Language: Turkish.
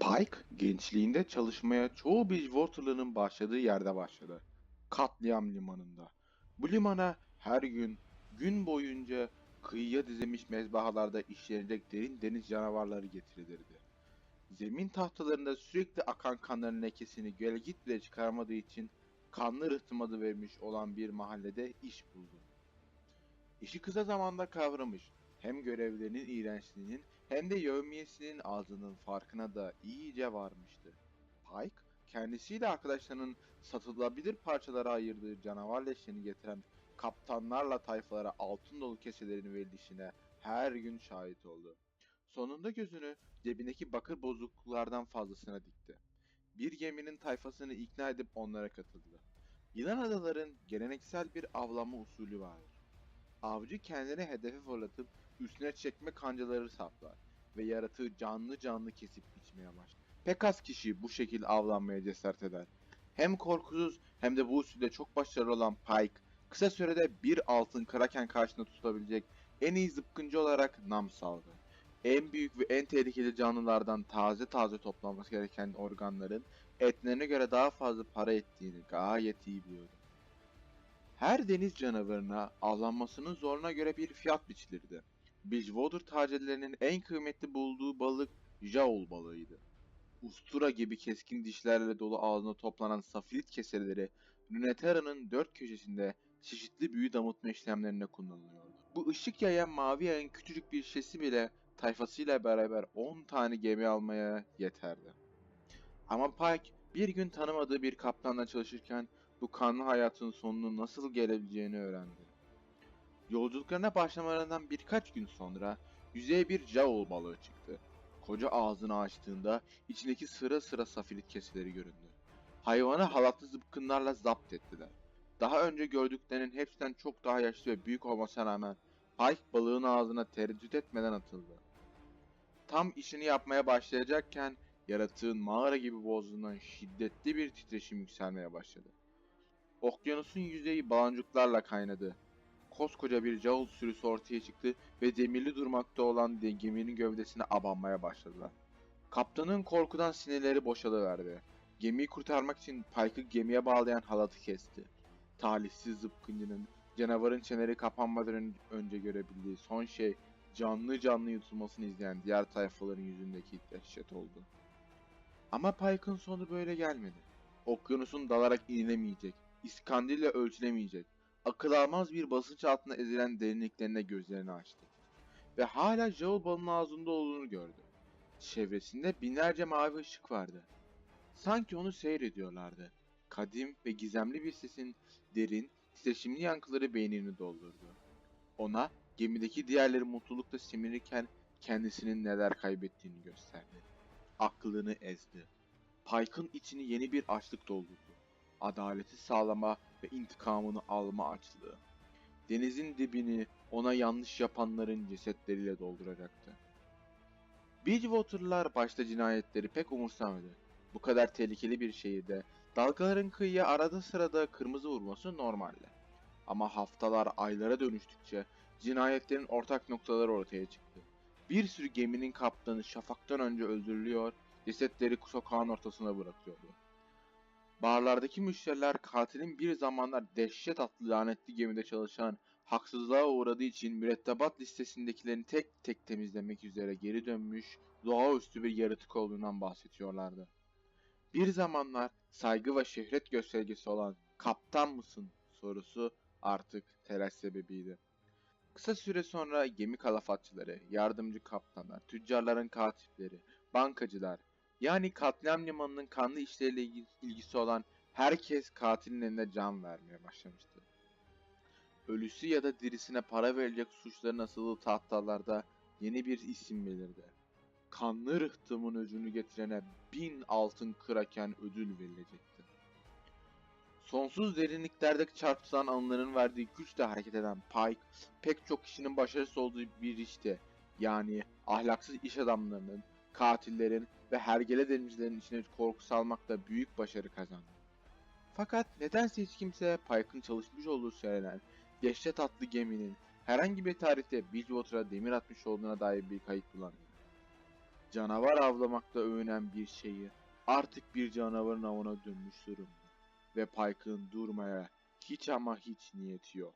Pike gençliğinde çalışmaya çoğu Bridgewater'lının başladığı yerde başladı. Katliam limanında. Bu limana her gün, gün boyunca kıyıya dizilmiş mezbahalarda işlenecek derin deniz canavarları getirilirdi. Zemin tahtalarında sürekli akan kanların lekesini gölgit bile çıkarmadığı için kanlı rıhtım adı vermiş olan bir mahallede iş buldu. İşi kısa zamanda kavramış, hem görevlerinin iğrençliğinin hem de yevmiyesinin ağzının farkına da iyice varmıştı. Pike, kendisiyle arkadaşlarının satılabilir parçalara ayırdığı canavar leşlerini getiren kaptanlarla tayfalara altın dolu keselerini verilişine her gün şahit oldu. Sonunda gözünü cebindeki bakır bozukluklardan fazlasına dikti. Bir geminin tayfasını ikna edip onlara katıldı. Yılan adaların geleneksel bir avlanma usulü vardır. Avcı kendine hedefe fırlatıp üstüne çekme kancaları saplar ve yaratığı canlı canlı kesip biçmeye başlar. Pek az kişi bu şekilde avlanmaya cesaret eder. Hem korkusuz hem de bu usulde çok başarılı olan Pike, kısa sürede bir altın kraken karşısında tutabilecek en iyi zıpkıncı olarak nam saldı. En büyük ve en tehlikeli canlılardan taze taze toplanması gereken organların etlerine göre daha fazla para ettiğini gayet iyi biliyordu. Her deniz canavarına avlanmasının zoruna göre bir fiyat biçilirdi. Bridgewater tacirlerinin en kıymetli bulduğu balık jaul balığıydı. Ustura gibi keskin dişlerle dolu ağzına toplanan safilit keseleri Runeterra'nın dört köşesinde çeşitli büyü damıtma işlemlerine kullanılıyordu. Bu ışık yayan mavi ayın küçücük bir şişesi bile tayfasıyla beraber 10 tane gemi almaya yeterdi. Ama Pike bir gün tanımadığı bir kaptanla çalışırken bu kanlı hayatın sonunun nasıl gelebileceğini öğrendi. Yolculuklarına başlamalarından birkaç gün sonra yüzeye bir jaul balığı çıktı. Koca ağzını açtığında içindeki sıra sıra safilit keseleri göründü. Hayvanı halatlı zıpkınlarla zapt ettiler. Daha önce gördüklerinin hepsinden çok daha yaşlı ve büyük olmasına rağmen Pike balığın ağzına tereddüt etmeden atıldı. Tam işini yapmaya başlayacakken yaratığın mağara gibi bozduğundan şiddetli bir titreşim yükselmeye başladı. Okyanusun yüzeyi balancuklarla kaynadı. Koskoca bir cavul sürüsü ortaya çıktı ve demirli durmakta olan geminin gövdesine abanmaya başladılar. Kaptanın korkudan sinirleri boşalıverdi. Gemiyi kurtarmak için Pike'ı gemiye bağlayan halatı kesti. Talihsiz zıpkıncının canavarın çeneri kapanmadan ön- önce görebildiği son şey canlı canlı yutulmasını izleyen diğer tayfaların yüzündeki dehşet oldu. Ama Pike'ın sonu böyle gelmedi. Okyanusun dalarak inilemeyecek, iskandille ölçülemeyecek, akıl almaz bir basınç altında ezilen derinliklerine gözlerini açtı. Ve hala Jaul balının ağzında olduğunu gördü. Çevresinde binlerce mavi ışık vardı. Sanki onu seyrediyorlardı. Kadim ve gizemli bir sesin derin, titreşimli yankıları beynini doldurdu. Ona gemideki diğerleri mutlulukla simirirken kendisinin neler kaybettiğini gösterdi. Aklını ezdi. Pike'ın içini yeni bir açlık doldurdu. Adaleti sağlama ve intikamını alma açlığı. Denizin dibini ona yanlış yapanların cesetleriyle dolduracaktı. Bridgewater'lar başta cinayetleri pek umursamadı. Bu kadar tehlikeli bir şehirde dalgaların kıyıya arada sırada kırmızı vurması normaldi. Ama haftalar aylara dönüştükçe cinayetlerin ortak noktaları ortaya çıktı. Bir sürü geminin kaptanı şafaktan önce öldürülüyor, cesetleri sokağın ortasına bırakıyordu. Barlardaki müşteriler katilin bir zamanlar dehşet atlı lanetli gemide çalışan haksızlığa uğradığı için mürettebat listesindekilerini tek tek temizlemek üzere geri dönmüş doğaüstü bir yaratık olduğundan bahsediyorlardı. Bir zamanlar saygı ve şöhret göstergesi olan kaptan mısın sorusu artık telaş sebebiydi. Kısa süre sonra gemi kalafatçıları, yardımcı kaptanlar, tüccarların katipleri, bankacılar, yani katliam limanının kanlı işleriyle ilgi- ilgisi olan herkes katilin eline can vermeye başlamıştı. Ölüsü ya da dirisine para verecek suçların asılı tahtalarda yeni bir isim belirdi. Kanlı rıhtımın öcünü getirene bin altın kraken ödül verilecekti. Sonsuz derinliklerde çarpılan anıların verdiği güçle hareket eden Pike, pek çok kişinin başarısız olduğu bir işte, yani ahlaksız iş adamlarının, katillerin ve hergele denizcilerin içine korku salmakta büyük başarı kazandı. Fakat nedense hiç kimse Pike'ın çalışmış olduğu söylenen dehşet atlı geminin herhangi bir tarihte Bridgewater'a demir atmış olduğuna dair bir kayıt bulamıyor. canavar avlamakta övünen bir şeyi artık bir canavarın avına dönmüş durumda. Ve Pike'ın durmaya hiç ama hiç niyeti yok.